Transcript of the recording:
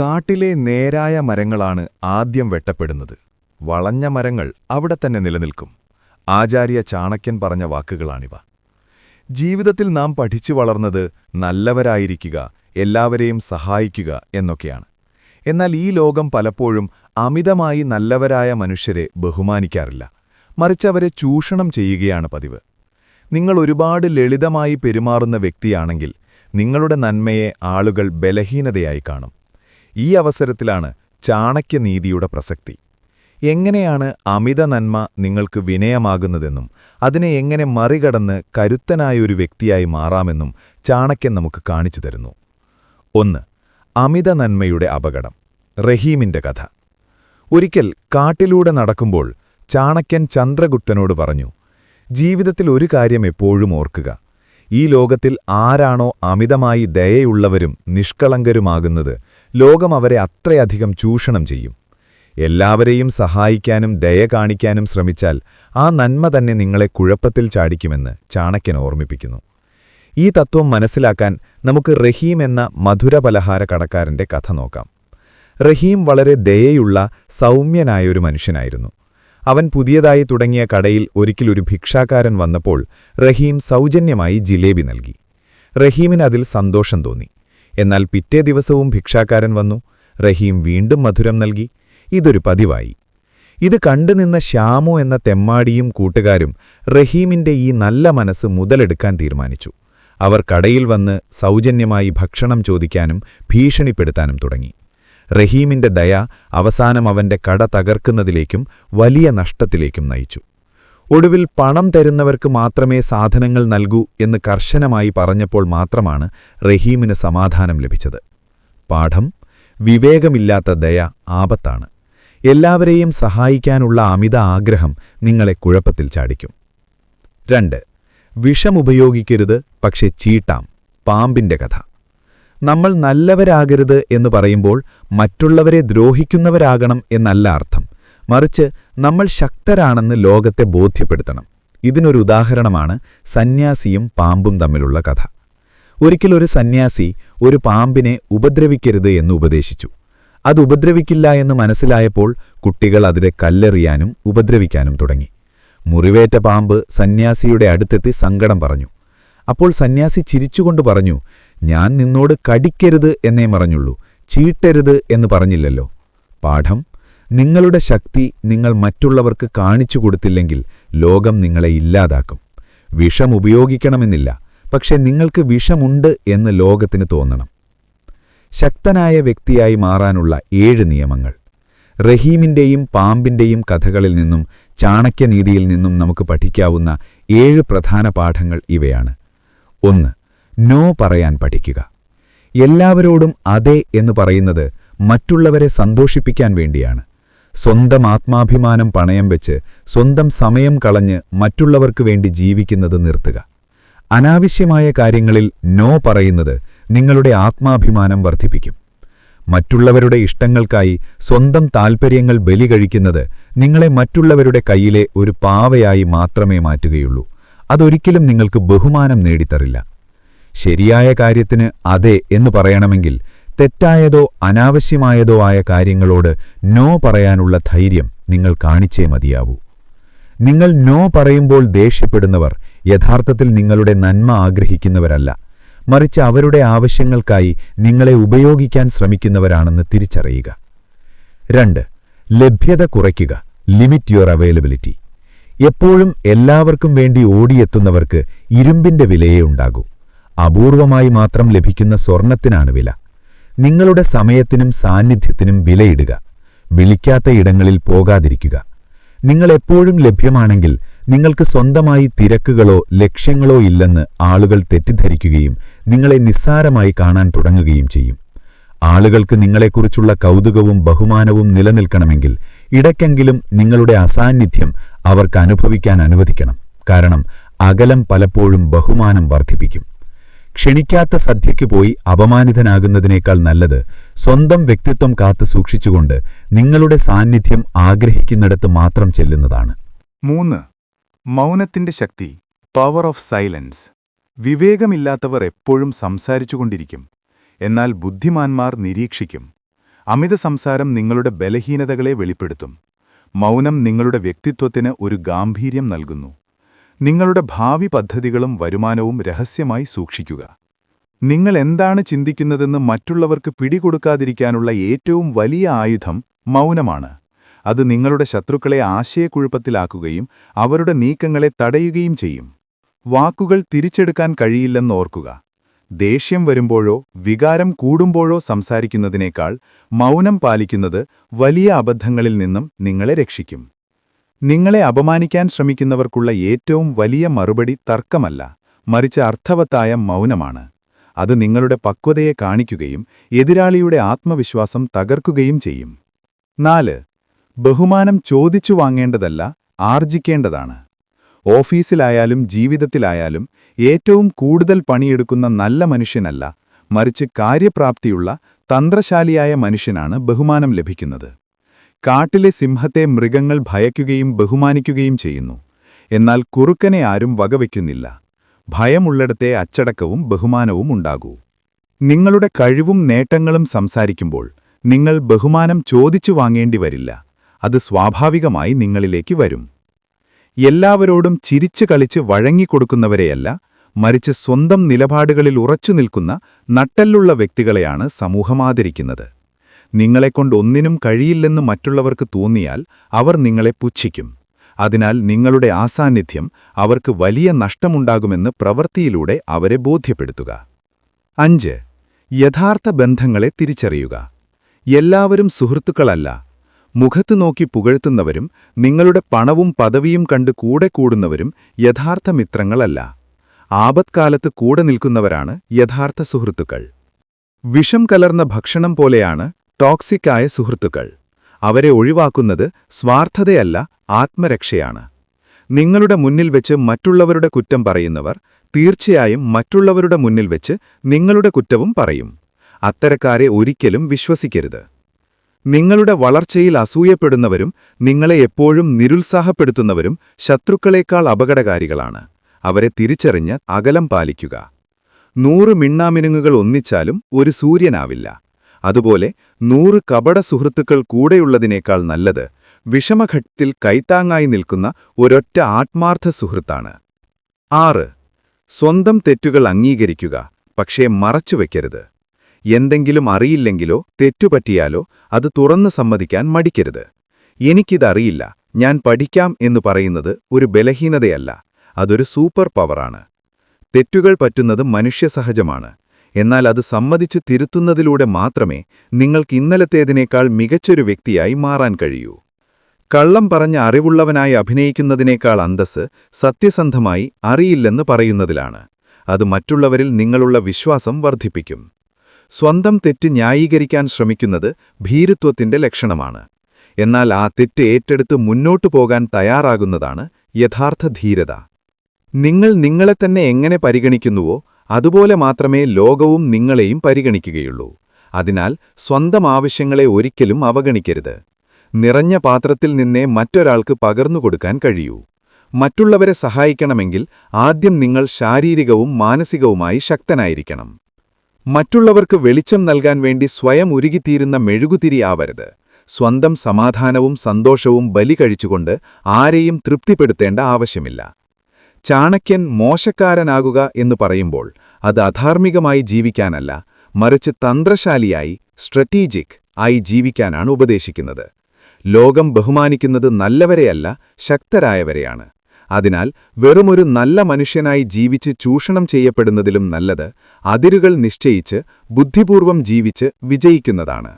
കാട്ടിലെ നേരായ മരങ്ങളാണ് ആദ്യം വെട്ടപ്പെടുന്നത്. വളഞ്ഞ മരങ്ങൾ അവിടെ തന്നെ നിലനിൽക്കും. ആചാര്യ ചാണക്യൻ പറഞ്ഞ വാക്കുകളാണിവ. ജീവിതത്തിൽ നാം പഠിച്ചു വളർന്നത് നല്ലവരായിരിക്കുക എല്ലാവരെയും സഹായിക്കുക എന്നൊക്കെയാണ്. എന്നാൽ ഈ ലോകം പലപ്പോഴും അമിതമായി നല്ലവരായ മനുഷ്യരെ ബഹുമാനിക്കാറില്ല. മറിച്ച് അവരെ ചൂഷണം ചെയ്യുകയാണ് പതിവ്. നിങ്ങൾ ഒരുപാട് ലളിതമായി പെരുമാറുന്ന വ്യക്തിയാണെങ്കിൽ നിങ്ങളുടെ നന്മയെ ആളുകൾ ബലഹീനതയായി കാണും. ഈ അവസരത്തിലാണ് ചാണക്യനീതിയുടെ പ്രസക്തി. എങ്ങനെയാണ് അമിത നന്മ നിങ്ങൾക്ക് വിനയമാകുന്നതെന്നും അതിനെ എങ്ങനെ മറികടന്ന് കരുത്തനായൊരു വ്യക്തിയായി മാറാമെന്നും ചാണക്യൻ നമുക്ക് കാണിച്ചു തരുന്നു. ഒന്ന് അമിത നന്മയുടെ അപകടം റഹീമിന്റെ കഥ. ഒരിക്കൽ കാട്ടിലൂടെ നടക്കുമ്പോൾ ചാണക്യൻ ചന്ദ്രഗുപ്തനോട് പറഞ്ഞു ജീവിതത്തിൽ ഒരു കാര്യം എപ്പോഴും ഓർക്കുക. ഈ ലോകത്തിൽ ആരാണോ അമിതമായി ദയയുള്ളവരും നിഷ്കളങ്കരുമാകുന്നത് ലോകം അവരെ അത്രയധികം ചൂഷണം ചെയ്യും. എല്ലാവരെയും സഹായിക്കാനും ദയ കാണിക്കാനും ശ്രമിച്ചാൽ ആ നന്മ തന്നെ നിങ്ങളെ കുഴപ്പത്തിൽ ചാടിക്കുമെന്ന് ചാണക്യൻ ഓർമ്മിപ്പിക്കുന്നു. ഈ തത്വം മനസ്സിലാക്കാൻ നമുക്ക് റഹീം എന്ന മധുരപലഹാര കടക്കാരന്റെ കഥ നോക്കാം. റഹീം വളരെ ദയയുള്ള സൗമ്യനായൊരു മനുഷ്യനായിരുന്നു. അവൻ പുതിയതായി തുടങ്ങിയ കടയിൽ ഒരിക്കലൊരു ഭിക്ഷാക്കാരൻ വന്നപ്പോൾ റഹീം സൗജന്യമായി ജിലേബി നൽകി. റഹീമിന് അതിൽ സന്തോഷം തോന്നി. എന്നാൽ പിറ്റേ ദിവസവും ഭിക്ഷാക്കാരൻ വന്നു. റഹീം വീണ്ടും മധുരം നൽകി. ഇതൊരു പതിവായി. ഇത് കണ്ടുനിന്ന ശ്യാമു എന്ന തെമ്മാടിയും കൂട്ടുകാരും റഹീമിന്റെ ഈ നല്ല മനസ്സ് മുതലെടുക്കാൻ തീരുമാനിച്ചു. അവർ കടയിൽ വന്ന് സൗജന്യമായി ഭക്ഷണം ചോദിക്കാനും ഭീഷണിപ്പെടുത്താനും തുടങ്ങി. റഹീമിന്റെ ദയ അവസാനം അവന്റെ കട തകർക്കുന്നതിലേക്കും വലിയ നഷ്ടത്തിലേക്കും നയിച്ചു. ഒടുവിൽ പണം തരുന്നവർക്ക് മാത്രമേ സാധനങ്ങൾ നൽകൂ എന്ന് കർശനമായി പറഞ്ഞപ്പോൾ മാത്രമാണ് റഹീമിന് സമാധാനം ലഭിച്ചത്. പാഠം വിവേകമില്ലാത്ത ദയ ആപത്താണ്. എല്ലാവരെയും സഹായിക്കാനുള്ള അമിത ആഗ്രഹം നിങ്ങളെ കുഴപ്പത്തിൽ ചാടിക്കും. രണ്ട് വിഷമുപയോഗിക്കരുത് പക്ഷെ ചീട്ടാം പാമ്പിന്റെ കഥ. നമ്മൾ നല്ലവരാകരുത് എന്ന് പറയുമ്പോൾ മറ്റുള്ളവരെ ദ്രോഹിക്കുന്നവരാകണം എന്നല്ല അർത്ഥം. മറിച്ച് നമ്മൾ ശക്തരാണെന്ന് ലോകത്തെ ബോധ്യപ്പെടുത്തണം. ഇതിനൊരു ഉദാഹരണമാണ് സന്യാസിയും പാമ്പും തമ്മിലുള്ള കഥ. ഒരിക്കലൊരു സന്യാസി ഒരു പാമ്പിനെ ഉപദ്രവിക്കരുത് എന്ന് ഉപദേശിച്ചു. അത് ഉപദ്രവിക്കില്ല എന്ന് മനസ്സിലായപ്പോൾ കുട്ടികൾ അതിനെ കല്ലെറിയാനും ഉപദ്രവിക്കാനും തുടങ്ങി. മുറിവേറ്റ പാമ്പ് സന്യാസിയുടെ അടുത്തെത്തി സങ്കടം പറഞ്ഞു. അപ്പോൾ സന്യാസി ചിരിച്ചുകൊണ്ട് പറഞ്ഞു ഞാൻ നിന്നോട് കടിക്കരുത് എന്നേ പറഞ്ഞുള്ളൂ ചീട്ടരുത് എന്ന് പറഞ്ഞില്ലല്ലോ. പാഠം നിങ്ങളുടെ ശക്തി നിങ്ങൾ മറ്റുള്ളവർക്ക് കാണിച്ചു കൊടുത്തില്ലെങ്കിൽ ലോകം നിങ്ങളെ ഇല്ലാതാക്കും. വിഷം ഉപയോഗിക്കണമെന്നില്ല പക്ഷെ നിങ്ങൾക്ക് വിഷമുണ്ട് എന്ന് ലോകത്തിന് തോന്നണം. ശക്തനായ വ്യക്തിയായി മാറാനുള്ള ഏഴ് നിയമങ്ങൾ. റഹീമിന്റെയും പാമ്പിന്റെയും കഥകളിൽ നിന്നും ചാണക്യനീതിയിൽ നിന്നും നമുക്ക് പഠിക്കാവുന്ന ഏഴ് പ്രധാന പാഠങ്ങൾ ഇവയാണ്. ഒന്ന് നോ പറയാൻ പഠിക്കുക. എല്ലാവരോടും അതെ എന്ന് പറയുന്നത് മറ്റുള്ളവരെ സന്തോഷിപ്പിക്കാൻ വേണ്ടിയാണ്. സ്വന്തം ആത്മാഭിമാനം പണയം വെച്ച് സ്വന്തം സമയം കളഞ്ഞ് മറ്റുള്ളവർക്ക് വേണ്ടി ജീവിക്കുന്നത് നിർത്തുക. അനാവശ്യമായ കാര്യങ്ങളിൽ നോ പറയുന്നത് നിങ്ങളുടെ ആത്മാഭിമാനം വർദ്ധിപ്പിക്കും. മറ്റുള്ളവരുടെ ഇഷ്ടങ്ങൾക്കായി സ്വന്തം താൽപ്പര്യങ്ങൾ ബലി കഴിക്കുന്നത് നിങ്ങളെ മറ്റുള്ളവരുടെ കയ്യിലെ ഒരു പാവയായി മാത്രമേ മാറ്റുകയുള്ളൂ. അതൊരിക്കലും നിങ്ങൾക്ക് ബഹുമാനം നേടിത്തറില്ല ശരിയായ കാര്യത്തിന് അതെ എന്ന് പറയണമെങ്കിൽ തെറ്റായതോ അനാവശ്യമായതോ ആയ കാര്യങ്ങളോട് നോ പറയാനുള്ള ധൈര്യം നിങ്ങൾ കാണിച്ചേ മതിയാവൂ. നിങ്ങൾ നോ പറയുമ്പോൾ ദേഷ്യപ്പെടുന്നവർ യഥാർത്ഥത്തിൽ നിങ്ങളുടെ നന്മ ആഗ്രഹിക്കുന്നവരല്ല. മറിച്ച് അവരുടെ ആവശ്യങ്ങൾക്കായി നിങ്ങളെ ഉപയോഗിക്കാൻ ശ്രമിക്കുന്നവരാണെന്ന് തിരിച്ചറിയുക. രണ്ട് ലഭ്യത കുറയ്ക്കുക. Limit your availability. എപ്പോഴും എല്ലാവർക്കും വേണ്ടി ഓടിയെത്തുന്നവർക്ക് ഇരുമ്പിന്റെ വിലയേ ഉണ്ടാകൂ. അപൂർവമായി മാത്രം ലഭിക്കുന്ന സ്വർണത്തിനാണ് വില. നിങ്ങളുടെ സമയത്തിനും സാന്നിധ്യത്തിനും വിലയിടുക. വിളിക്കാത്ത ഇടങ്ങളിൽ പോകാതിരിക്കുക. നിങ്ങൾ എപ്പോഴും ലഭ്യമാണെങ്കിൽ നിങ്ങൾക്ക് സ്വന്തമായി തിരക്കുകളോ ലക്ഷ്യങ്ങളോ ഇല്ലെന്ന് ആളുകൾ തെറ്റിദ്ധരിക്കുകയും നിങ്ങളെ നിസ്സാരമായി കാണാൻ തുടങ്ങുകയും ചെയ്യും. ആളുകൾക്ക് നിങ്ങളെക്കുറിച്ചുള്ള കൗതുകവും ബഹുമാനവും നിലനിൽക്കണമെങ്കിൽ ഇടയ്ക്കെങ്കിലും നിങ്ങളുടെ അസാന്നിധ്യം അവർക്ക് അനുഭവിക്കാൻ അനുവദിക്കണം. കാരണം അകലം പലപ്പോഴും ബഹുമാനം വർദ്ധിപ്പിക്കും. ക്ഷണിക്കാത്ത സദ്യയ്ക്ക് പോയി അപമാനിതനാകുന്നതിനേക്കാൾ നല്ലത് സ്വന്തം വ്യക്തിത്വം കാത്തു സൂക്ഷിച്ചുകൊണ്ട് നിങ്ങളുടെ സാന്നിധ്യം ആഗ്രഹിക്കുന്നിടത്ത് മാത്രം ചെല്ലുന്നതാണ്. മൂന്ന്. മൗനത്തിന്റെ ശക്തി പവർ ഓഫ് സൈലൻസ് വിവേകമില്ലാത്തവർ എപ്പോഴും സംസാരിച്ചുകൊണ്ടിരിക്കും. എന്നാൽ ബുദ്ധിമാന്മാർ നിരീക്ഷിക്കും. അമിത സംസാരം നിങ്ങളുടെ ബലഹീനതകളെ വെളിപ്പെടുത്തും. മൗനം നിങ്ങളുടെ വ്യക്തിത്വത്തിന് ഒരു ഗാംഭീര്യം നൽകുന്നു. നിങ്ങളുടെ ഭാവി പദ്ധതികളും വരുമാനവും രഹസ്യമായി സൂക്ഷിക്കുക. നിങ്ങൾ എന്താണ് ചിന്തിക്കുന്നതെന്ന് മറ്റുള്ളവർക്ക് പിടികൊടുക്കാതിരിക്കാനുള്ള ഏറ്റവും വലിയ ആയുധം മൗനമാണ്. അത് നിങ്ങളുടെ ശത്രുക്കളെ ആശയക്കുഴപ്പത്തിലാക്കുകയും അവരുടെ നീക്കങ്ങളെ തടയുകയും ചെയ്യും. വാക്കുകൾ തിരിച്ചെടുക്കാൻ കഴിയില്ലെന്നോർക്കുക ദേഷ്യം വരുമ്പോഴോ വികാരം കൂടുമ്പോഴോ സംസാരിക്കുന്നതിനേക്കാൾ മൗനം പാലിക്കുന്നത് വലിയ അബദ്ധങ്ങളിൽ നിന്നും നിങ്ങളെ രക്ഷിക്കും. നിങ്ങളെ അപമാനിക്കാൻ ശ്രമിക്കുന്നവർക്കുള്ള ഏറ്റവും വലിയ മറുപടി തർക്കമല്ല മറിച്ച് അർത്ഥവത്തായ മൗനമാണ്. അത് നിങ്ങളുടെ പക്വതയെ കാണിക്കുകയും എതിരാളിയുടെ ആത്മവിശ്വാസം തകർക്കുകയും ചെയ്യും. നാല് ബഹുമാനം ചോദിച്ചു വാങ്ങേണ്ടതല്ല ആർജിക്കേണ്ടതാണ്. ഓഫീസിലായാലും ജീവിതത്തിലായാലും ഏറ്റവും കൂടുതൽ പണിയെടുക്കുന്ന നല്ല മനുഷ്യനല്ല മറിച്ച് കാര്യപ്രാപ്തിയുള്ള തന്ത്രശാലിയായ മനുഷ്യനാണ് ബഹുമാനം ലഭിക്കുന്നത്. കാട്ടിലെ സിംഹത്തെ മൃഗങ്ങൾ ഭയക്കുകയും ബഹുമാനിക്കുകയും ചെയ്യുന്നു. എന്നാൽ കുറുക്കനെ ആരും വകവയ്ക്കുന്നില്ല ഭയമുള്ളിടത്തെ അച്ചടക്കവും ബഹുമാനവും ഉണ്ടാകൂ. നിങ്ങളുടെ കഴിവും നേട്ടങ്ങളും സംസാരിക്കുമ്പോൾ നിങ്ങൾ ബഹുമാനം ചോദിച്ചു വാങ്ങേണ്ടി വരില്ല. അത് സ്വാഭാവികമായി നിങ്ങളിലേക്ക് വരും. എല്ലാവരോടും ചിരിച്ചു കളിച്ച് വഴങ്ങിക്കൊടുക്കുന്നവരെയല്ല മറിച്ച് സ്വന്തം നിലപാടുകളിൽ ഉറച്ചു നിൽക്കുന്ന നട്ടെല്ലുള്ള വ്യക്തികളെയാണ് സമൂഹമാദരിക്കുന്നത്. നിങ്ങളെക്കൊണ്ട് ഒന്നിനും കഴിയില്ലെന്ന് മറ്റുള്ളവർക്ക് തോന്നിയാൽ അവർ നിങ്ങളെ പുച്ഛിക്കും. അതിനാൽ നിങ്ങളുടെ ആസാന്നിധ്യം അവർക്ക് വലിയ നഷ്ടമുണ്ടാകുമെന്ന് പ്രവൃത്തിയിലൂടെ അവരെ ബോധ്യപ്പെടുത്തുക. അഞ്ച്. യഥാർത്ഥ ബന്ധങ്ങളെ തിരിച്ചറിയുക. എല്ലാവരും സുഹൃത്തുക്കളല്ല. മുഖത്തു നോക്കി പുകഴ്ത്തുന്നവരും നിങ്ങളുടെ പണവും പദവിയും കണ്ട് കൂടെ കൂടുന്നവരും യഥാർത്ഥ മിത്രങ്ങളല്ല. ആപത്കാലത്ത് കൂടെ നിൽക്കുന്നവരാണ് യഥാർത്ഥ സുഹൃത്തുക്കൾ. വിഷം കലർന്ന ഭക്ഷണം പോലെയാണ് ടോക്സിക്കായ സുഹൃത്തുക്കൾ. അവരെ ഒഴിവാക്കുന്നത് സ്വാർത്ഥതയല്ല ആത്മരക്ഷയാണ്. നിങ്ങളുടെ മുന്നിൽ വെച്ച് മറ്റുള്ളവരുടെ കുറ്റം പറയുന്നവർ തീർച്ചയായും മറ്റുള്ളവരുടെ മുന്നിൽ വെച്ച് നിങ്ങളുടെ കുറ്റവും പറയും. അത്തരക്കാരെ ഒരിക്കലും വിശ്വസിക്കരുത്. നിങ്ങളുടെ വളർച്ചയിൽ അസൂയപ്പെടുന്നവരും നിങ്ങളെ എപ്പോഴും നിരുത്സാഹപ്പെടുത്തുന്നവരും ശത്രുക്കളേക്കാൾ അപകടകാരികളാണ്. അവരെ തിരിച്ചറിഞ്ഞ് അകലം പാലിക്കുക. നൂറ് മിണ്ണാമിനുങ്ങുകൾ ഒന്നിച്ചാലും ഒരു സൂര്യനാവില്ല. അതുപോലെ നൂറ് കപട സുഹൃത്തുക്കൾ കൂടെയുള്ളതിനേക്കാൾ നല്ലത് വിഷമഘട്ടത്തിൽ കൈത്താങ്ങായി നിൽക്കുന്ന ഒരൊറ്റ ആത്മാർത്ഥ സുഹൃത്താണ്. ആറ്. സ്വന്തം തെറ്റുകൾ അംഗീകരിക്കുക പക്ഷേ മറച്ചുവെക്കരുത് എന്തെങ്കിലും അറിയില്ലെങ്കിലോ തെറ്റുപറ്റിയാലോ അത് തുറന്ന് സമ്മതിക്കാൻ മടിക്കരുത്. എനിക്കിതറിയില്ല ഞാൻ പഠിക്കാം എന്ന് പറയുന്നത് ഒരു ബലഹീനതയല്ല അതൊരു സൂപ്പർ പവറാണ്. തെറ്റുകൾ പറ്റുന്നത് മനുഷ്യസഹജമാണ്. എന്നാൽ അത് സമ്മതിച്ച് തിരുത്തുന്നതിലൂടെ മാത്രമേ നിങ്ങൾക്ക് ഇന്നലത്തേതിനേക്കാൾ മികച്ചൊരു വ്യക്തിയായി മാറാൻ കഴിയൂ. കള്ളം പറഞ്ഞ അറിവുള്ളവനായി അഭിനയിക്കുന്നതിനേക്കാൾ അന്തസ് സത്യസന്ധമായി അറിയില്ലെന്ന് പറയുന്നതിലാണ്. അത് മറ്റുള്ളവരിൽ നിങ്ങളുള്ള വിശ്വാസം വർദ്ധിപ്പിക്കും. സ്വന്തം തെറ്റ് ന്യായീകരിക്കാൻ ശ്രമിക്കുന്നത് ഭീരുത്വത്തിന്റെ ലക്ഷണമാണ്. എന്നാൽ ആ തെറ്റ് ഏറ്റെടുത്ത് മുന്നോട്ടു പോകാൻ തയ്യാറാകുന്നതാണ് യഥാർത്ഥ ധീരത. നിങ്ങൾ നിങ്ങളെ തന്നെ എങ്ങനെ പരിഗണിക്കുന്നുവോ അതുപോലെ മാത്രമേ ലോകവും നിങ്ങളെയും പരിഗണിക്കുകയുള്ളൂ. അതിനാൽ സ്വന്തം ആവശ്യങ്ങളെ ഒരിക്കലും അവഗണിക്കരുത്. നിറഞ്ഞ പാത്രത്തിൽ നിന്നേ മറ്റൊരാൾക്ക് പകർന്നുകൊടുക്കാൻ കഴിയൂ. മറ്റുള്ളവരെ സഹായിക്കണമെങ്കിൽ ആദ്യം നിങ്ങൾ ശാരീരികവും മാനസികവുമായി ശക്തനായിരിക്കണം. മറ്റുള്ളവർക്ക് വെളിച്ചം നൽകാൻ വേണ്ടി സ്വയം ഉരുകിത്തീരുന്ന മെഴുകുതിരിയാവരുത് സ്വന്തം സമാധാനവും സന്തോഷവും ബലി കഴിച്ചുകൊണ്ട് ആരെയും തൃപ്തിപ്പെടുത്തേണ്ട ആവശ്യമില്ല. ചാണക്യൻ മോശക്കാരനാകുക എന്ന് പറയുമ്പോൾ അത് അധാർമികമായി ജീവിക്കാനല്ല മറിച്ച് തന്ത്രശാലിയായി സ്ട്രറ്റീജിക് ആയി ജീവിക്കാനാണ് ഉപദേശിക്കുന്നത്. ലോകം ബഹുമാനിക്കുന്നത് നല്ലവരെയല്ല ശക്തരായവരെയാണ്. അതിനാൽ വെറുമൊരു നല്ല മനുഷ്യനായി ജീവിച്ച് ചൂഷണം ചെയ്യപ്പെടുന്നതിലും നല്ലത് അതിരുകൾ നിശ്ചയിച്ച് ബുദ്ധിപൂർവം ജീവിച്ച് വിജയിക്കുന്നതാണ്.